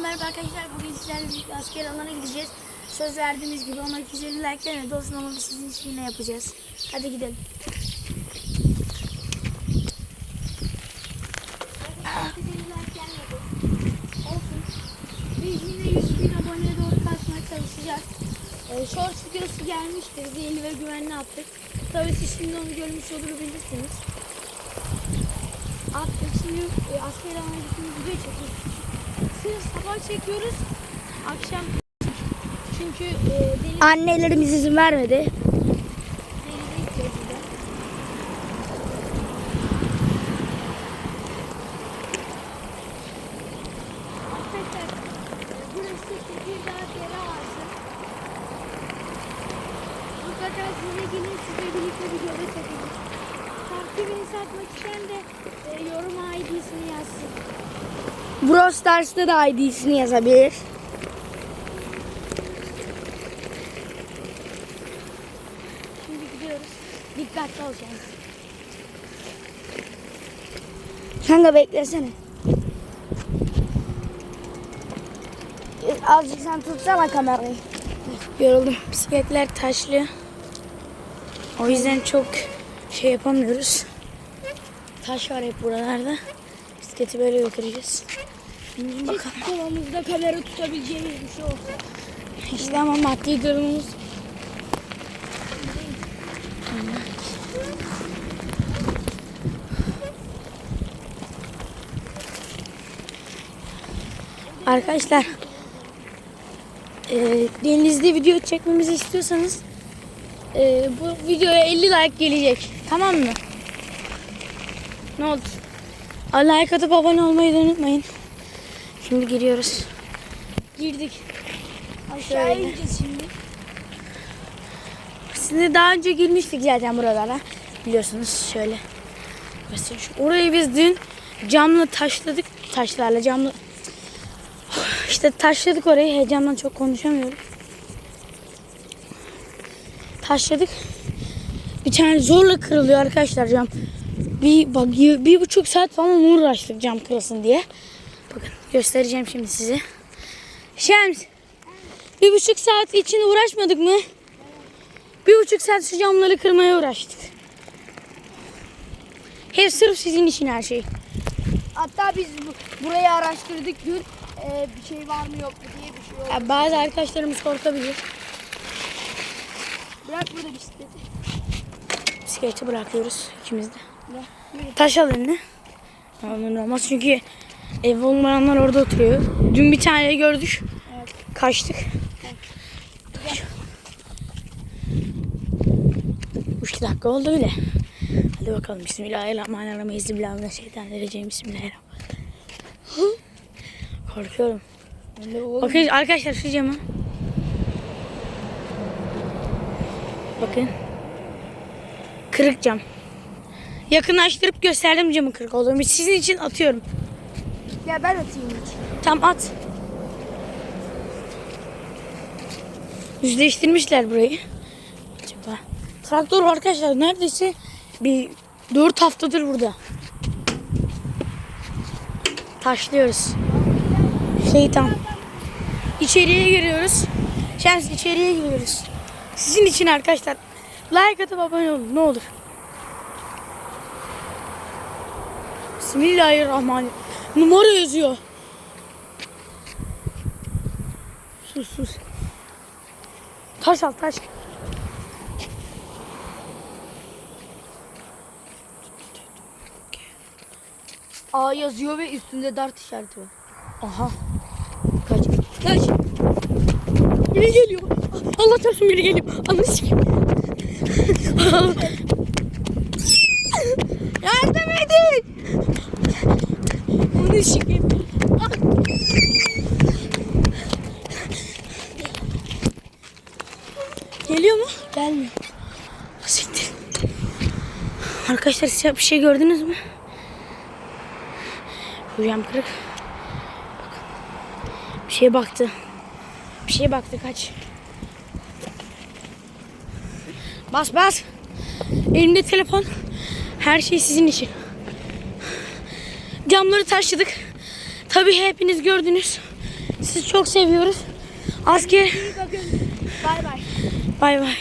merhaba arkadaşlar. Bugün sizlerle birlikte asker alana gideceğiz. Söz verdiğimiz gibi ona 250 like gelmedi olsun ama biz sizin için yine yapacağız. Hadi gidelim. Biz yine 100 bin aboneye doğru kaçmaya çalışacağız. Ee, shorts videosu gelmiştir. Zehirli ve güvenli attık. Tabii siz şimdi onu görmüş olur bilirsiniz. Attık şimdi e, asker alana gittiğimiz video çekiyoruz. Sabah çekiyoruz. Akşam çünkü e, deniz Annelerimiz izin vermedi. Mutlaka size gelin birlikte isteyen de e. Brawl Stars'ta da ID'sini yazabilir. Şimdi gidiyoruz. Dikkatli olacağız. Kanka beklesene. Azıcık sen tutsana kamerayı. Yoruldum. Bisikletler taşlı. O yüzden çok şey yapamıyoruz. Taş var hep buralarda. Bisikleti böyle götüreceğiz. Bakalım. Kolumuzda kamera tutabileceğimiz bir şey olsun. İşte ama maddi durumumuz Arkadaşlar e, denizde video çekmemizi istiyorsanız e, bu videoya 50 like gelecek. Tamam mı? Ne oldu? Like atıp abone olmayı unutmayın. Şimdi giriyoruz. Girdik. Aşağı Şöyle. ineceğiz şimdi. Şimdi daha önce girmiştik zaten buralara. Biliyorsunuz şöyle. Orayı biz dün camla taşladık. Taşlarla camla. İşte taşladık orayı. Heyecandan çok konuşamıyorum. Taşladık. Bir tane zorla kırılıyor arkadaşlar cam. Bir bak bir buçuk saat falan uğraştık cam kırılsın diye. Göstereceğim şimdi size. Şems. Bir buçuk saat için uğraşmadık mı? Bir buçuk saat şu camları kırmaya uğraştık. Hep sırf sizin için her şey. Hatta biz bu- burayı araştırdık dün. Ee, bir şey var mı yok mu diye bir şey oldu. Ya bazı arkadaşlarımız korkabilir. Bırak burada bisikleti. Bisikleti bırakıyoruz ikimiz de. Ne? Taş al eline. Olmaz çünkü ev olmayanlar orada oturuyor. Dün bir tane gördük. Evet. Kaçtık. Üç dakika oldu bile. Hadi bakalım. Bismillahirrahmanirrahim. Euzubillahimineşşeytanirracim. Bismillahirrahmanirrahim. Korkuyorum. Ben de oğlum. Bakın arkadaşlar şu cama. Bakın. Kırık cam. Yakınlaştırıp gösterdim camın kırık olduğunu. Sizin için atıyorum. Ya ben atayım hiç. Tam at. Yüzleştirmişler burayı. Acaba. Traktör arkadaşlar neredeyse bir 4 haftadır burada. Taşlıyoruz. Şeytan. İçeriye giriyoruz. Şems içeriye giriyoruz. Sizin için arkadaşlar. Like atıp abone olun ne olur. Bismillahirrahmanirrahim. Numara yazıyor. Sus sus. Taş al taş. A yazıyor ve üstünde dart işareti var. Aha. Kaç. Kaç. Biri geliyor. Allah çarpsın biri geliyor. Ananı sikeyim. Yardım edin. Sikeyim. Geliyor mu? Gelmiyor. Siktir. Arkadaşlar siz bir şey gördünüz mü? Hocam kırık. Bir şeye baktı. Bir şeye baktı kaç. Bas bas. Elimde telefon. Her şey sizin için. Camları taşladık. Tabii hepiniz gördünüz. Sizi çok seviyoruz. Asker. Bay bay. bay bay.